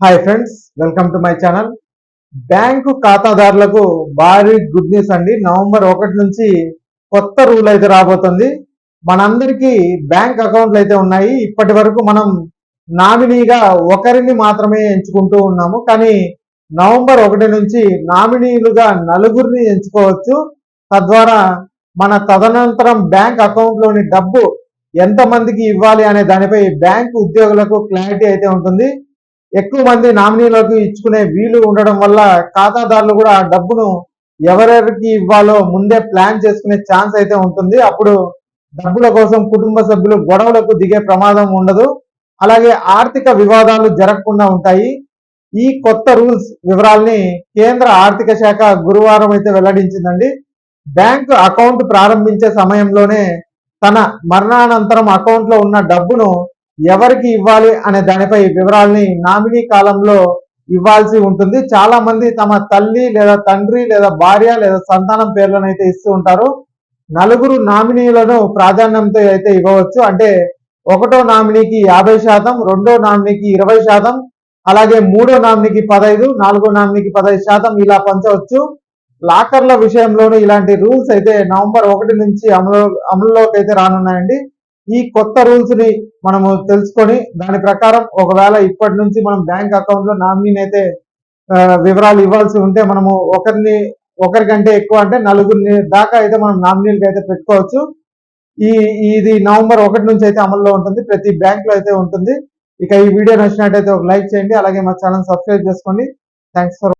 Hi friends welcome to my channel bank ఖాతాదారులకు భారీ good news అండి. నవంబర్ ఒకటి నుంచి కొత్త రూల్ అయితే రాబోతుంది. మనందరికీ బ్యాంక్ అకౌంట్లు అయితే ఉన్నాయి. ఇప్పటి వరకు మనం నామినీగా ఒకరిని మాత్రమే ఎంచుకుంటూ ఉన్నాము. కానీ నవంబర్ ఒకటి నుంచి నామినీలుగా నలుగురిని ఎంచుకోవచ్చు. తద్వారా మన తదనంతరం బ్యాంక్ అకౌంట్లోని డబ్బు ఎంతమందికి ఇవ్వాలి అనే దానిపై బ్యాంకు ఉద్యోగులకు క్లారిటీ అయితే ఉంటుంది. ఎక్కువ మంది నామినీలకు ఇచ్చుకునే వీలు ఉండడం వల్ల ఖాతాదారులు కూడా ఆ డబ్బును ఎవరెవరికి ఇవ్వాలో ముందే ప్లాన్ చేసుకునే ఛాన్స్ అయితే ఉంటుంది. అప్పుడు డబ్బుల కోసం కుటుంబ సభ్యులు గొడవలకు దిగే ప్రమాదం ఉండదు. అలాగే ఆర్థిక వివాదాలు జరగకుండా ఉంటాయి. ఈ కొత్త రూల్స్ వివరాల్ని కేంద్ర ఆర్థిక శాఖ గురువారం అయితే వెల్లడించిందండి. బ్యాంకు అకౌంట్ ప్రారంభించే సమయంలోనే తన మరణానంతరం అకౌంట్లో ఉన్న డబ్బును ఎవరికి ఇవ్వాలి అనే దానిపై వివరాలని నామినీ కాలంలో ఇవ్వాల్సి ఉంటుంది. చాలా మంది తమ తల్లి లేదా తండ్రి లేదా భార్య లేదా సంతానం పేర్లను అయితే ఇస్తూ ఉంటారు. నలుగురు నామినీలను ప్రాధాన్యంతో అయితే ఇవ్వవచ్చు. అంటే ఒకటో నామినీకి యాభై శాతం రెండో నామినీకి ఇరవై శాతం అలాగే మూడో నామినీకి పదహైదు నాలుగో నామినీకి పదహైదు శాతం ఇలా పంచవచ్చు. లాకర్ల విషయంలోనూ ఇలాంటి రూల్స్ అయితే నవంబర్ ఒకటి నుంచి అమలు అమలులోకి అయితే రానున్నాయండి. ఈ కొత్త రూల్స్ని మనము తెలుసుకొని దాని ప్రకారం ఒకవేళ ఇప్పటి నుంచి మనం బ్యాంక్ అకౌంట్లో నామినీని అయితే వివరాలు ఇవ్వాల్సి ఉంటే మనము ఒకరిని ఒకరికంటే ఎక్కువ అంటే నలుగురిని దాకా అయితే మనం నామినీలకి అయితే పెట్టుకోవచ్చు. ఈ ఇది నవంబర్ ఒకటి నుంచి అయితే అమల్లో ఉంటుంది ప్రతి బ్యాంక్లో అయితే ఉంటుంది. ఇక ఈ వీడియో నచ్చినట్టయితే ఒక లైక్ చేయండి అలాగే మా ఛానల్ సబ్స్క్రైబ్ చేసుకోండి. Thanks for